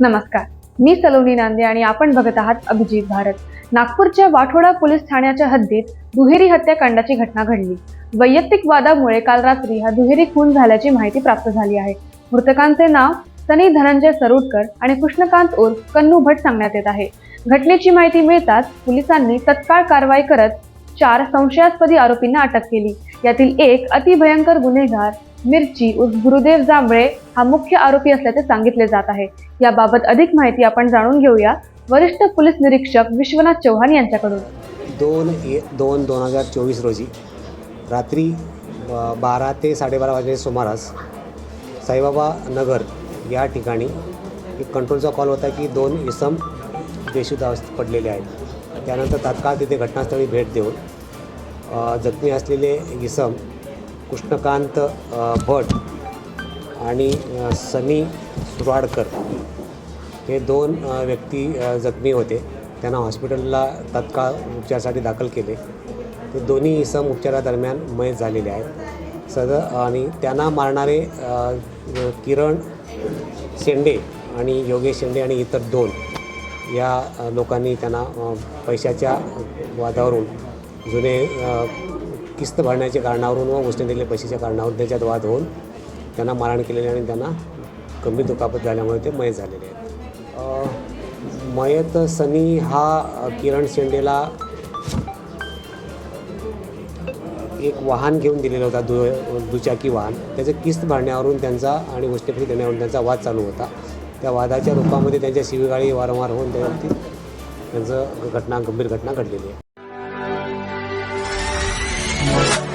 नमस्कार. मी सलोनी नांदे आणि आपण बघत आहात अभिजित भारत. नागपूरच्या वाठोडा पोलीस ठाण्याच्या हद्दीत दुहेरी हत्याकांडाची घटना घडली. वैयक्तिक वादामुळे काल रात्री हा दुहेरी खून झाल्याची माहिती प्राप्त झाली आहे. मृतकांचे नाव सनी धनंजय सरोडकर आणि कृष्णकांत उर्फ कन्नू भट सांगण्यात येत आहे. घटनेची माहिती मिळताच पोलिसांनी तत्काळ कारवाई करत चार संशयास्पदी आरोपींना अटक केली. यातील एक अतिभयंकर गुन्हेगार मिरची उर्फ गुरुदेव जांभळे हा मुख्य आरोपी असल्याचे सांगितले जात आहे. याबाबत अधिक माहिती आपण जाणून घेऊया. वरिष्ठ पोलीस निरीक्षक विश्वनाथ चव्हाण यांच्याकडून. दोन ए दोन दोन हजार चोवीस रोजी रात्री बारा ते साडेबारा वाजेच्या सुमारास साईबाबा नगर या ठिकाणी एक कंट्रोलचा कॉल होता की दोन इसम बेशुद्ध अवस्थेत पडलेले आहेत. त्यानंतर तात्काळ तिथे घटनास्थळी भेट देऊन जखमी असलेले इसम कृष्णकांत भट आणि सनी सुराडकर हे दोन व्यक्ती जखमी होते. त्यांना हॉस्पिटलला तत्काळ उपचारासाठी दाखल केले. ते दोन्ही इसम उपचारादरम्यान मयत झालेले आहेत. सद आणि त्यांना मारणारे किरण शेंडे आणि योगेश शेंडे आणि इतर दोन या लोकांनी त्यांना पैशाच्या वादावरून जुने किस्त भरण्याच्या कारणावरून व उसने दिलेल्या पैशाच्या कारणावरून त्याच्यात वाद होऊन त्यांना मारहाण केलेली आणि त्यांना गंभीर दुखापत झाल्यामुळे ते मयत झालेले आहेत. मयत सनी हा किरण शेंडेला एक वाहन घेऊन दिलेलं होता दु दुचाकी वाहन. त्याचं किस्त भरण्यावरून त्यांचा आणि गोष्टीफी देण्यावरून त्यांचा वाद चालू होता. त्या वादाच्या रूपामध्ये त्यांच्या शिवीगाळी वारंवार होऊन त्या त्यांचं घटना गंभीर घटना घडलेली आहे. Thank you.